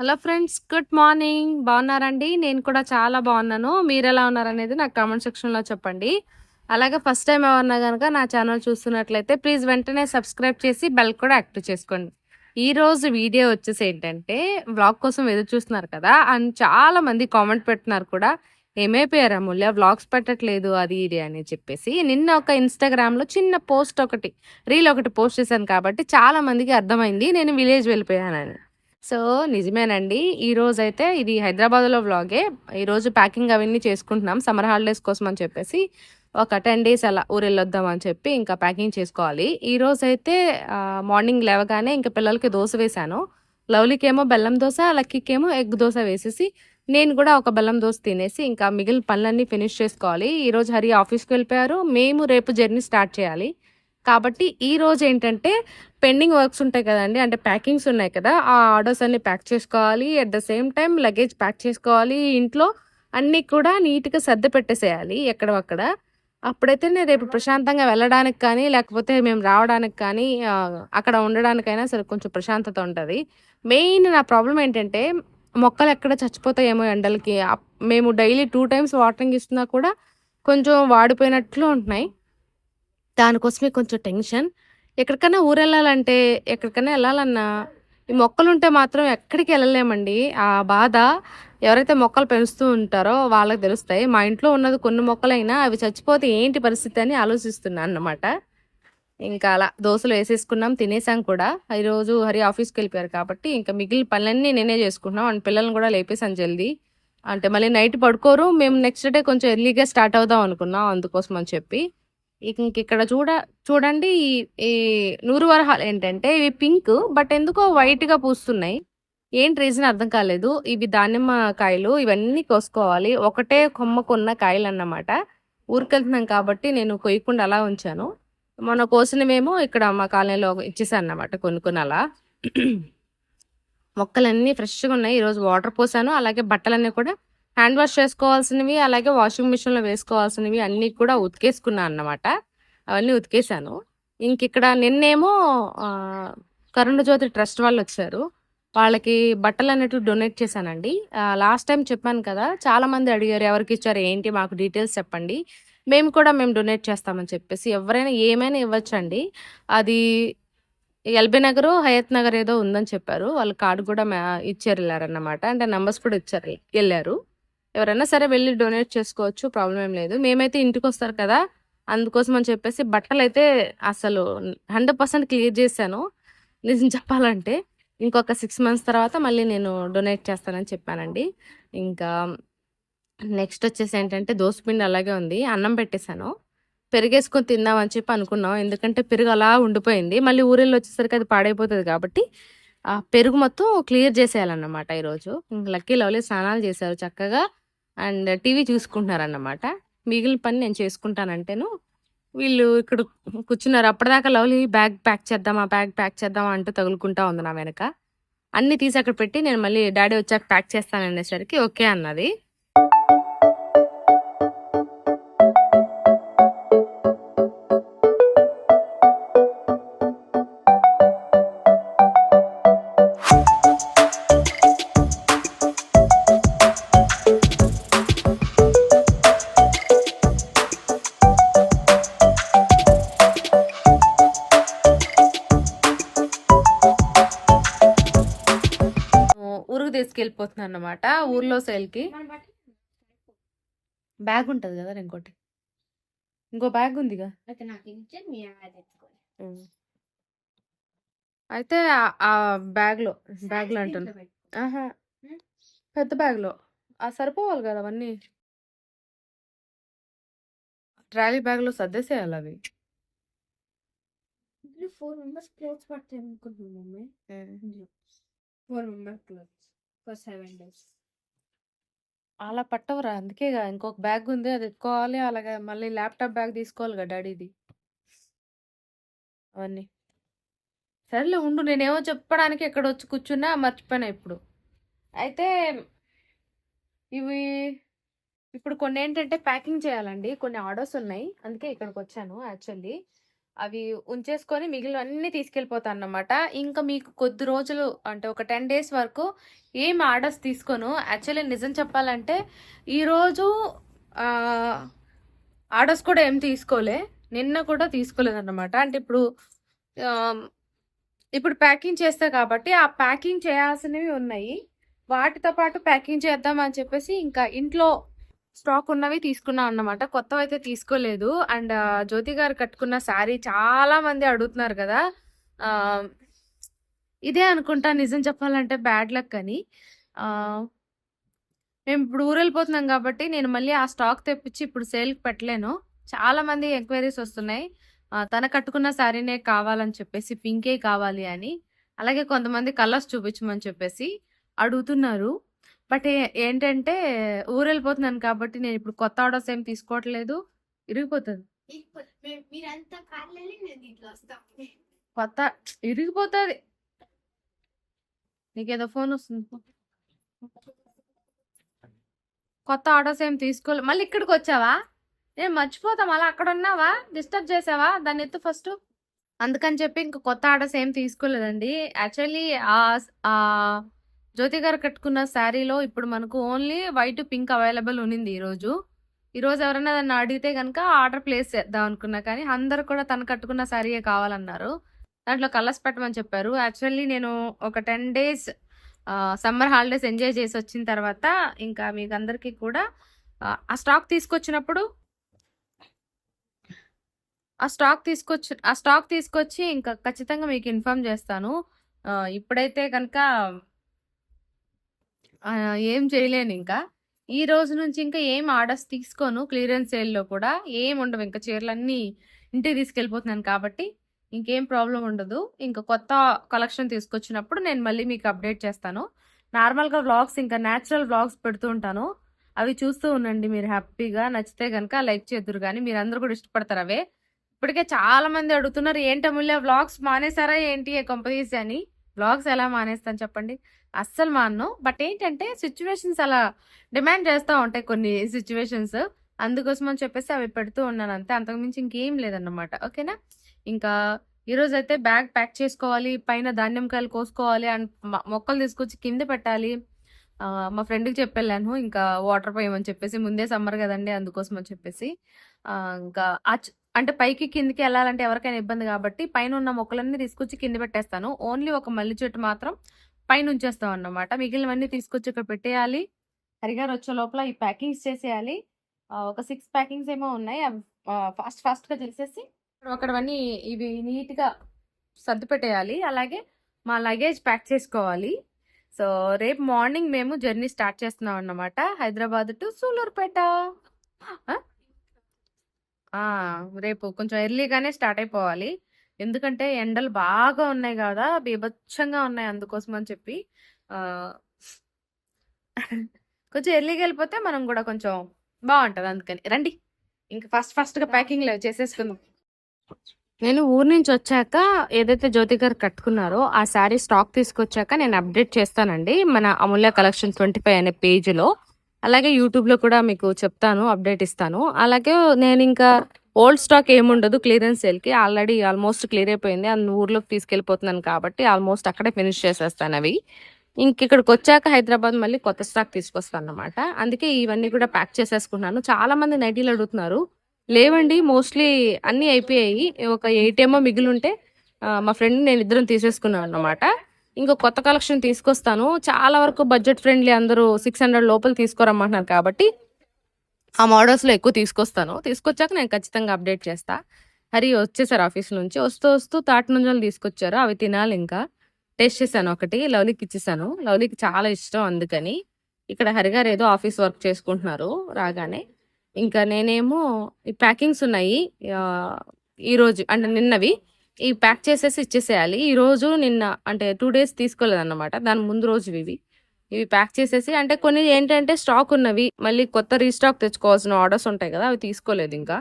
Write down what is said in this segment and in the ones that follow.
Hello friends good morning. బాగున్నారండి? నేను కూడా చాలా బాగున్నాను. మీరు ఎలా ఉన్నారనేది నాకు కామెంట్ సెక్షన్లో చెప్పండి. అలాగే ఫస్ట్ టైం ఎవరన్నా కనుక నా ఛానల్ చూస్తున్నట్లయితే ప్లీజ్ వెంటనే సబ్స్క్రైబ్ చేసి బెల్ కూడా యాక్టివ్ చేసుకోండి. ఈరోజు వీడియో వచ్చేసి ఏంటంటే వ్లాగ్ కోసం ఎదురు చూస్తున్నారు కదా అండ్ చాలా మంది కామెంట్ పెట్టినారు కూడా. ఏమైపోయారు అమూల్య? వ్లాగ్స్ పెట్టట్లేదు అది ఇది అని చెప్పేసి. నిన్న ఒక ఇన్స్టాగ్రామ్లో చిన్న పోస్ట్ ఒకటి రీల్ ఒకటి పోస్ట్ చేశాను కాబట్టి చాలా మందికి అర్థమైంది. నేను విలేజ్ వెళ్ళిపోయానని. సో నిజమేనండి. ఈ రోజు అయితే ఇది హైదరాబాద్లో వ్లాగే. ఈరోజు ప్యాకింగ్ అవన్నీ చేసుకుంటున్నాం. సమ్మర్ హాలిడేస్ కోసం అని చెప్పేసి ఒక టెన్ డేస్ అలా ఊరు వెళ్ళొద్దాం అని చెప్పి ఇంకా ప్యాకింగ్ చేసుకోవాలి. ఈ రోజు అయితే మార్నింగ్ లేవగానే ఇంకా పిల్లలకి దోశ వేశాను. లవ్లీకేమో బెల్లం దోశ లక్కీకేమో ఎగ్ దోశ వేసేసి నేను కూడా ఒక బెల్లం దోశ తినేసి ఇంకా మిగిలిన పనులన్నీ ఫినిష్ చేసుకోవాలి. ఈరోజు హరి ఆఫీస్కి వెళ్ళిపోయారు. మేము రేపు జర్నీ స్టార్ట్ చేయాలి. కాబట్టి ఈ రోజు ఏంటంటే పెండింగ్ వర్క్స్ ఉంటాయి కదండి అంటే ప్యాకింగ్స్ ఉన్నాయి కదా ఆ ఆర్డర్స్ అన్ని ప్యాక్ చేసుకోవాలి at the same time luggage pack చేసుకోవాలి ఇంట్లో అన్నీ కూడా నీట్గా సర్ది పెట్టేసేయాలి ఎక్కడవక్కడ అప్పుడైతే నేను రేపు ప్రశాంతంగా వెళ్ళడానికి కానీ లేకపోతే మేము రావడానికి కానీ అక్కడ ఉండడానికైనా సరే కొంచెం ప్రశాంతత ఉంటుంది. మెయిన్ నా ప్రాబ్లం ఏంటంటే మొక్కలు ఎక్కడ చచ్చిపోతాయేమో ఎండలకి. మేము డైలీ టూ టైమ్స్ వాటరింగ్ ఇస్తున్నా కూడా కొంచెం వాడిపోయినట్లు ఉంటున్నాయి. దానికోసమే కొంచెం టెన్షన్. ఎక్కడికైనా ఊరు వెళ్ళాలంటే ఎక్కడికైనా వెళ్ళాలన్నా ఈ మొక్కలు ఉంటే మాత్రం ఎక్కడికి వెళ్ళలేమండి ఆ బాధ ఎవరైతే మొక్కలు పెంచుతూ ఉంటారో వాళ్ళకి తెలుస్తాయి. మా ఇంట్లో ఉన్నది కొన్ని మొక్కలైనా అవి చచ్చిపోతే ఏంటి పరిస్థితి అని ఆలోచిస్తున్నాను అన్నమాట. ఇంకా అలా దోశలు వేసేసుకున్నాం తినేసాం కూడా. ఈరోజు హరి ఆఫీస్కి వెళ్ళిపోయారు కాబట్టి ఇంకా మిగిలిన పనులన్నీ నేనే చేసుకుంటున్నాం. అండ్ పిల్లల్ని కూడా లేపేసాను జల్దీ. అంటే మళ్ళీ నైట్ పడుకోరు. మేము నెక్స్ట్ డే కొంచెం ఎర్లీగా స్టార్ట్ అవుదాం అనుకున్నాం అందుకోసం అని చెప్పి. ఇంక ఇక్కడ చూడ చూడండి ఈ- నూరు వరహాలు ఏంటంటే ఇవి పింక్ బట్ ఎందుకో వైట్గా పూస్తున్నాయి. ఏంటి రీజన్ అర్థం కాలేదు. ఇవి దానిమ్మ కాయలు ఇవన్నీ కోసుకోవాలి. ఒకటే కొమ్మకున్న కాయలు అన్నమాట ఊరికెళ్తున్నాం కాబట్టి నేను కొయ్యకుండా అలా ఉంచాను. మొన్న కోసినవేమో ఇక్కడ మా కాలనీలో ఇచ్చేసాను అన్నమాట కొన్ని కొన్ని అలా మొక్కలన్నీ ఫ్రెష్గా ఉన్నాయి. ఈరోజు వాటర్ పోసాను. అలాగే బట్టలన్నీ కూడా హ్యాండ్ వాష్ చేసుకోవాల్సినవి అలాగే వాషింగ్ మిషన్లో వేసుకోవాల్సినవి అన్నీ కూడా ఉతికేసుకున్నాను అన్నమాట. అవన్నీ ఉతికేసాను ఇంక ఇక్కడ నిన్నేమో కరుణజ్యోతి కరుణ జ్యోతి ట్రస్ట్ వాళ్ళు వచ్చారు. వాళ్ళకి బట్టలు అనేటివి డొనేట్ చేశానండి. లాస్ట్ టైం చెప్పాను కదా చాలా మంది అడిగారు ఎవరికి ఇచ్చారు ఏంటి మాకు డీటెయిల్స్ చెప్పండి. మేము కూడా మేము డొనేట్ చేస్తామని చెప్పేసి ఎవరైనా ఏమైనా ఇవ్వచ్చండి. అది ఎల్బీ నగర్ హయత్ నగర్ ఏదో ఉందని చెప్పారు. వాళ్ళ కార్డు కూడా మా- ఇచ్చారు వెళ్ళారన్నమాట. అంటే నెంబర్స్ కూడా ఇచ్చారు వెళ్ళారు. ఎవరైనా సరే వెళ్ళి డొనేట్ చేసుకోవచ్చు ప్రాబ్లం ఏం లేదు. మేమైతే ఇంటికి వస్తారు కదా అందుకోసం అని చెప్పేసి బట్టలు అయితే అసలు హండ్రెడ్ పర్సెంట్ క్లియర్ చేశాను. నిజం చెప్పాలంటే ఇంకొక సిక్స్ మంత్స్ తర్వాత మళ్ళీ నేను డొనేట్ చేస్తానని చెప్పానండి. ఇంకా నెక్స్ట్ వచ్చేసి ఏంటంటే దోసపిండి అలాగే ఉంది అన్నం పెట్టేశాను. పెరిగేసుకొని తిందామని చెప్పి అనుకున్నాం. ఎందుకంటే పెరుగు అలా ఉండిపోయింది. మళ్ళీ ఊరెళ్ళి వచ్చేసరికి అది పాడైపోతుంది కాబట్టి పెరుగు మొత్తం క్లియర్ చేసేయాలన్నమాట ఈరోజు. లక్కీ లవ్లీ స్నానాలు చేశారు చక్కగా. అండ్ టీవీ చూసుకుంటున్నారన్నమాట. మిగిలిన పని నేను చేసుకుంటానంటేను వీళ్ళు ఇక్కడ కూర్చున్నారు. అప్పటిదాకా లవ్లీ బ్యాగ్ ప్యాక్ చేద్దామా బ్యాగ్ ప్యాక్ చేద్దామా అంటూ తగులుకుంటా ఉంది నా వెనక. అన్ని తీసి అక్కడ పెట్టి నేను మళ్ళీ డాడీ వచ్చాక ప్యాక్ చేస్తాననేసరికి ఓకే అన్నది. తీసుకెళ్ళిపోతున్నాను అనమాట ఊర్లో సేల్కి. బ్యాగ్ ఉంటుంది కదా ఇంకోటి ఇంకో బ్యాగ్ ఉందిగా అయితే ఆ- ఆ బ్యాగ్లో బ్యాగ్లో అంటున్నా ఆహా? పెద్ద బ్యాగ్లో ఆ సరిపోవాలి కదా అవన్నీ. ట్రాలీ బ్యాగ్లో సర్దేసేయాలి అవి. ఫోర్ మెంబర్స్ క్లోత్స్ పడతాయి అనుకుంటున్నాం mummy. Four members clothes. For seven days అలా పట్టవురా అందుకేగా ఇంకొక బ్యాగ్ ఉంది అది ఎత్తుకోవాలి అలాగే మళ్ళీ ల్యాప్టాప్ బ్యాగ్ తీసుకోవాలి కదా డాడీది. అవన్నీ. సరేలే ఉండు నేనేమో చెప్పడానికి ఎక్కడ వచ్చి కూర్చున్నా మర్చిపోయినా ఇప్పుడు. అయితే ఇవి ఇప్పుడు కొన్ని ఏంటంటే ప్యాకింగ్ చేయాలండి కొన్ని ఆర్డర్స్ ఉన్నాయి అందుకే ఇక్కడికి వచ్చాను యాక్చువల్లీ. అవి ఉంచేసుకొని మిగిలినవన్నీ తీసుకెళ్ళిపోతాను అన్నమాట ఇంకా మీకు కొద్ది రోజులు అంటే ఒక టెన్ డేస్ వరకు ఏం ఆర్డర్స్ తీసుకోను. యాక్చువల్లీ నిజం చెప్పాలంటే ఈరోజు ఆర్డర్స్ కూడా ఏం తీసుకోలే. నిన్న కూడా తీసుకోలేదన్నమాట. అంటే ఇప్పుడు ఇప్పుడు ప్యాకింగ్ చేస్తా కాబట్టి ఆ ప్యాకింగ్ చేయాల్సినవి ఉన్నాయి. వాటితో పాటు ప్యాకింగ్ చేద్దాం అని చెప్పేసి ఇంకా ఇంట్లో స్టాక్ ఉన్నవి తీసుకున్నాం అన్నమాట. కొత్తవి అయితే తీసుకోలేదు. అండ్ జ్యోతి గారు కట్టుకున్న శారీ చాలా మంది అడుగుతున్నారు కదా. ఇదే అనుకుంటా నిజం చెప్పాలంటే బ్యాడ్ లక్ అని. మేము ఇప్పుడు ఊరు వెళ్ళిపోతున్నాం కాబట్టి నేను మళ్ళీ ఆ స్టాక్ తెప్పించి ఇప్పుడు సేల్కి పెట్టలేను. చాలా మంది ఎంక్వైరీస్ వస్తున్నాయి. తన కట్టుకున్న శారీనే కావాలని చెప్పేసి పింకే కావాలి అని. అలాగే కొంతమంది కలర్స్ చూపించమని చెప్పేసి అడుగుతున్నారు. బట్ ఏంటంటే ఊరు వెళ్ళిపోతున్నాను కాబట్టి నేను ఇప్పుడు కొత్త ఆర్డర్స్ ఏం తీసుకోవట్లేదు. ఇరిగిపోతుంది. కొత్త ఇరిగిపోతుంది. నీకేదో ఫోన్ వస్తుంది. కొత్త ఆర్డర్స్ ఏం తీసుకోలే. మళ్ళీ ఇక్కడికి వచ్చావా? నేను మర్చిపోతాం. అలా అక్కడ ఉన్నావా? డిస్టర్బ్ చేసావా? దాన్ని ఎత్తు ఫస్ట్. అందుకని చెప్పి ఇంకా కొత్త ఆర్డర్స్ ఏం తీసుకోలేదండి. యాక్చువల్లీ జ్యోతి గారు కట్టుకున్న శారీలో ఇప్పుడు మనకు ఓన్లీ వైట్ పింక్ అవైలబుల్ ఉన్నింది ఈరోజు. ఈరోజు ఎవరైనా దాన్ని అడిగితే కనుక ఆర్డర్ ప్లేస్ చేద్దాం అనుకున్నా కానీ అందరు కూడా తను కట్టుకున్న శారీయే కావాలన్నారు. దాంట్లో కలర్స్ పెట్టమని చెప్పారు. యాక్చువల్లీ నేను ఒక ten days summer holidays enjoy చేసి వచ్చిన తర్వాత ఇంకా మీకు అందరికీ కూడా ఆ, స్టాక్ తీసుకొచ్చినప్పుడు ఆ స్టాక్ తీసుకొచ్చి ఆ స్టాక్ తీసుకొచ్చి ఇంకా ఖచ్చితంగా మీకు ఇన్ఫార్మ్ చేస్తాను. ఇప్పుడైతే కనుక ఏం చేయలేను ఇంకా. ఈ రోజు నుంచి ఇంకా ఏం ఆర్డర్స్ తీసుకోను. క్లియరెన్స్ సేల్లో కూడా ఏం ఉండవు. ఇంకా చీరలన్నీ ఇంటికి తీసుకెళ్ళిపోతున్నాను కాబట్టి ఇంకేం ప్రాబ్లం ఉండదు. ఇంకా కొత్త కలెక్షన్ తీసుకొచ్చినప్పుడు నేను మళ్ళీ మీకు అప్డేట్ చేస్తాను. నార్మల్గా వ్లాగ్స్ ఇంకా న్యాచురల్ వ్లాగ్స్ పెడుతూ ఉంటాను. అవి చూస్తూ ఉండండి మీరు హ్యాపీగా. నచ్చితే కనుక లైక్ చేద్దరు కానీ మీరు అందరూ కూడా ఇష్టపడతారు అవే. ఇప్పటికే చాలా మంది అడుగుతున్నారు ఏంటముల్య వ్లాగ్స్? మానేసారా ఏంటి? కొంపదీసి అని బ్లాగ్స్ ఎలా మానేస్తాను చెప్పండి? అస్సలు మాను బట్ ఏంటంటే సిచ్యువేషన్స్ అలా డిమాండ్ చేస్తూ ఉంటాయి కొన్ని సిచ్యువేషన్స్. అందుకోసం అని చెప్పేసి అవి పెడుతూ ఉన్నాను అంతే. అంతకుమించి ఇంకేం లేదన్నమాట. ఓకేనా? ఇంకా ఈరోజు అయితే బ్యాగ్ ప్యాక్ చేసుకోవాలి పైన ధాన్యం కాయలు కోసుకోవాలి అండ్ మొక్కలు తీసుకొచ్చి కింద పెట్టాలి. మా ఫ్రెండ్కి చెప్పెళ్ళాను. ఇంకా వాటర్ పోయమని చెప్పేసి ముందే సమ్మర్ కదండి అందుకోసం అని చెప్పేసి. ఇంకా అంటే పైకి కిందికి వెళ్ళాలంటే ఎవరికైనా ఇబ్బంది కాబట్టి పైన ఉన్న మొక్కలన్నీ తీసుకొచ్చి కింద పెట్టేస్తాను. ఓన్లీ ఒక మల్లి చెట్టు మాత్రం పైన ఉంచేస్తాం అన్నమాట. మిగిలినవన్నీ తీసుకొచ్చి ఇక్కడ పెట్టేయాలి. హరిగారు వచ్చే లోపల ఈ ప్యాకింగ్స్ చేసేయాలి. ఒక సిక్స్ ప్యాకింగ్స్ ఏమో ఉన్నాయి. అవి ఫాస్ట్ ఫాస్ట్గా చేసేసి అక్కడవన్నీ ఇవి నీట్గా సర్ది పెట్టేయాలి అలాగే మా లగేజ్ ప్యాక్ చేసుకోవాలి. సో రేపు మార్నింగ్ మేము జర్నీ స్టార్ట్ చేస్తున్నాం అన్నమాట. హైదరాబాద్ టు సూలూరుపేట. ఆ? రేపు కొంచెం ఎర్లీగానే స్టార్ట్ అయిపోవాలి. ఎందుకంటే ఎండలు బాగా ఉన్నాయి కదా! బీభత్సంగా ఉన్నాయి అందుకోసం అని చెప్పి కొంచెం ఎర్లీగా వెళ్ళిపోతే మనం కూడా కొంచెం బాగుంటది అందుకని. రండి. ఇంకా ఫస్ట్ ఫస్ట్గా ప్యాకింగ్ చేసేసుకుందాం. నేను ఊరు నుంచి వచ్చాక ఏదైతే జ్యోతి గారు కట్టుకున్నారో ఆ శారీ స్టాక్ తీసుకొచ్చాక నేను అప్డేట్ చేస్తానండి మన అమూల్య కలెక్షన్ ట్వంటీ ఫైవ్ అనే పేజ్లో. అలాగే యూట్యూబ్లో కూడా మీకు చెప్తాను అప్డేట్ ఇస్తాను. అలాగే నేను ఇంకా ఓల్డ్ స్టాక్ ఏముండదు క్లియరెన్స్ సేల్కి ఆల్రెడీ ఆల్మోస్ట్ క్లియర్ అయిపోయింది. అందు ఊర్లోకి తీసుకెళ్ళిపోతున్నాను కాబట్టి ఆల్మోస్ట్ అక్కడే ఫినిష్ చేసేస్తాను అవి. ఇంక ఇక్కడికి వచ్చాక హైదరాబాద్ మళ్ళీ కొత్త స్టాక్ తీసుకొస్తాను అనమాట అందుకే ఇవన్నీ కూడా ప్యాక్ చేసేసుకున్నాను. చాలా మంది నైటీలు అడుగుతున్నారు. లేవండి మోస్ట్లీ అన్నీ అయిపోయాయి. ఒక ఎయిట్ ఏమో మిగిలి ఉంటే మా ఫ్రెండ్ నేను ఇద్దరం తీసేసుకున్నాను అనమాట ఇంకో కొత్త కలెక్షన్ తీసుకొస్తాను. చాలా వరకు బడ్జెట్ ఫ్రెండ్లీ అందరూ సిక్స్ హండ్రెడ్ లోపల తీసుకోరమ్మంటున్నారు కాబట్టి ఆ మోడల్స్లో ఎక్కువ తీసుకొస్తాను. తీసుకొచ్చాక నేను ఖచ్చితంగా అప్డేట్ చేస్తా. హరి వచ్చేసారు ఆఫీస్ నుంచి. వస్తూ వస్తూ తాటి నుంజలు తీసుకొచ్చారు. అవి తినాలి ఇంకా. టేస్ట్ చేశాను ఒకటి. లవ్లీకి ఇచ్చేసాను. లవ్లీకి చాలా ఇష్టం అందుకని. ఇక్కడ హరిగారు ఏదో ఆఫీస్ వర్క్ చేసుకుంటున్నారు రాగానే. ఇంకా నేనేమో ఈ ప్యాకింగ్స్ ఉన్నాయి. ఈరోజు అంటే నిన్నవి. ఈ ప్యాక్ చేసేసి ఇచ్చేసేయాలి. ఈ రోజు నిన్న అంటే టూ డేస్ తీసుకోలేదన్నమాట. దాని ముందు రోజు ఇవి. ఇవి ప్యాక్ చేసేసి అంటే కొన్ని ఏంటంటే స్టాక్ ఉన్నవి. మళ్ళీ కొత్త రీస్టాక్ తెచ్చుకోవాల్సిన ఆర్డర్స్ ఉంటాయి కదా అవి తీసుకోలేదు ఇంకా.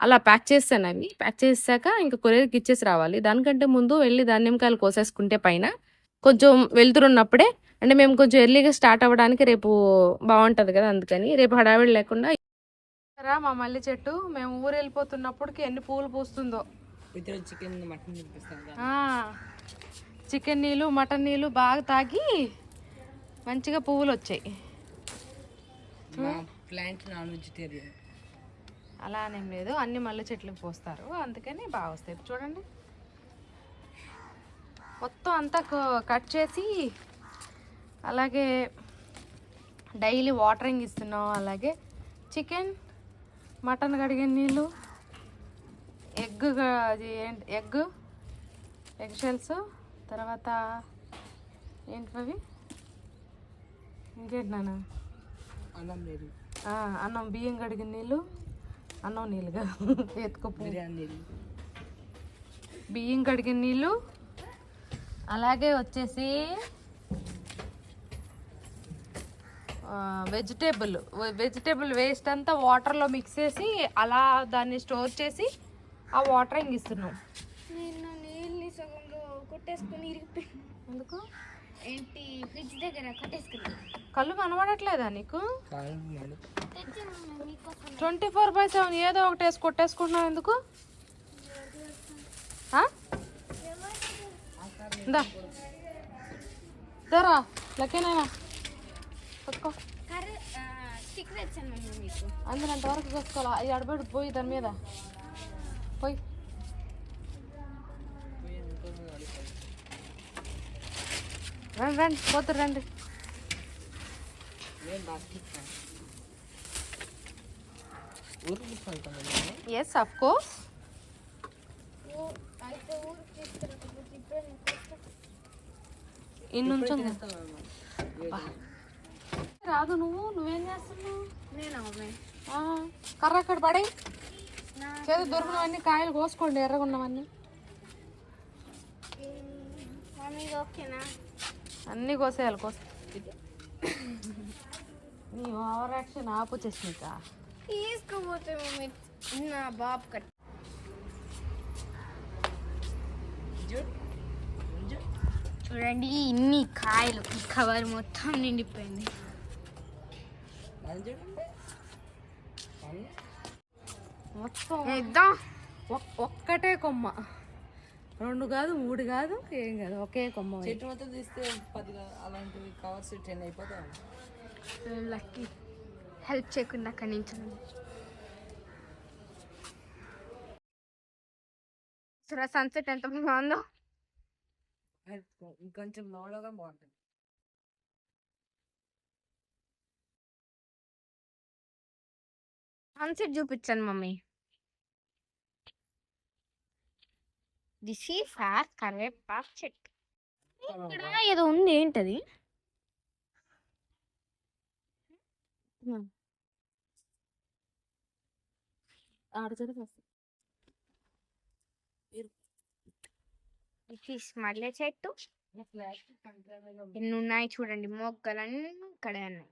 అలా ప్యాక్ చేస్తాను అవి. ప్యాక్ చేసాక ఇంకా కొరియర్కి ఇచ్చేసి రావాలి. దానికంటే ముందు వెళ్ళి ధాన్యంకాయలు కోసేసుకుంటే పైన కొంచెం వెళ్తురున్నప్పుడే అంటే మేము కొంచెం ఎర్లీగా స్టార్ట్ అవ్వడానికి రేపు బాగుంటుంది కదా అందుకని రేపు హడావిడి లేకుండా రా మా మల్లి చెట్టు. మేము ఊరు వెళ్ళిపోతున్నప్పటికి ఎన్ని పూలు పూస్తుందో. చికెన్ మటన్ నీళ్ళు మటన్ నీళ్ళు బాగా తాగి మంచిగా పువ్వులు వచ్చాయి. Plant non vegetarian. అలా అనేం లేదు అన్ని మల్లె చెట్లకు పోస్తారు అందుకని బాగా వస్తాయి. చూడండి. మొత్తం అంతా కట్ చేసి అలాగే డైలీ వాటరింగ్ ఇస్తున్నాం. అలాగే చికెన్ మటన్ కడిగిన నీళ్ళు ఎగ్ అది ఏంటి ఎగ్ ఎగ్ షెల్స్ తర్వాత ఏంటి అవి ఇంకేంటి నాన్న? అన్నం ఆ, అన్నం బియ్యం కడిగిన నీళ్ళు అన్నం నీళ్ళుగా ఎత్తుకోపు బియ్యం కడిగిన నీళ్ళు అలాగే వచ్చేసి వెజిటేబుల్ వెజిటేబుల్ వేస్ట్ అంతా వాటర్లో మిక్స్ చేసి అలా దాన్ని స్టోర్ చేసి ఆ వాటర్ ఇస్తున్నాం నేను నీళ్ళని సగంలో కొట్టేసుకుని ఇరిగిపోయాను. ఎందుకు? ఏంటి? ఫ్రిడ్జ్ దగ్గర కట్టేసుకున్నాను కళ్ళు కనబడట్లేదా నీకు? ట్వంటీ ఫోర్ బై సెవెన్ ఏదో ఒకటి వేసి కొట్టేసుకుంటున్నావు ఎందుకు? దరా లక్కేనాయనా పట్టుకో. కర్రీ స్టిక్ తెచ్చాను మమ్మీ మీకు. అందులో అంతవరకు చూసుకోవాలా? అది అడబడి పోయి దాని మీద. పోయి. రండి రండి పోతురు రండి. ఎస్ అఫ్ కోర్స్ ఓ అయితే ఊరికి తీసుకెళ్ళకపోతే ఇప్పుడే నేను కొత్త- ఇన్నుంచు రాదు నువ్వు నువ్వేం చేస్తున్నావు? నేను కర్ర అక్కడ పడే చేతి దొరికినవన్నీ కాయలు కోసుకోండి ఎర్రగా ఉన్నవన్నీ మమ్మీ ఇది ఓకేనా? అన్నీ కోసేయాలి కోసి. నీ ఓవర్ యాక్షన్ ఆపు చేసినాక తీసుకోపోతే మమ్మీ నా బాబు కట్. చూడండి ఇన్ని కాయలు ఈ కవర్ మొత్తం నిండిపోయింది. మొత్తం ఇద్దాం ఒక్- ఒక్కటే కొమ్మ. రెండు కాదు మూడు కాదు ఏం కాదు ఒకే కొమ్మ చెట్టు మొత్తం తీస్తే పది అలాంటివి కవర్స్ టెన్ అయిపోతాయి? లక్కీ హెల్ప్ చేయకుండా అక్కడి నుంచి సరే సన్సెట్ ఎంత బాగుందో. ఇంకొంచెం నోడగా బాగుంటుంది. సన్సెట్ చూపించాను మమ్మీ. దిస్ ఈ ఫార్ కరివేపాకు చెట్టు ఇక్కడ ఏదో ఉంది ఏంటది? దిస్ ఈస్ మల్లె చెట్టు. ఎన్ని ఉన్నాయి చూడండి. మొగ్గలన్నీ ఇక్కడే ఉన్నాయి.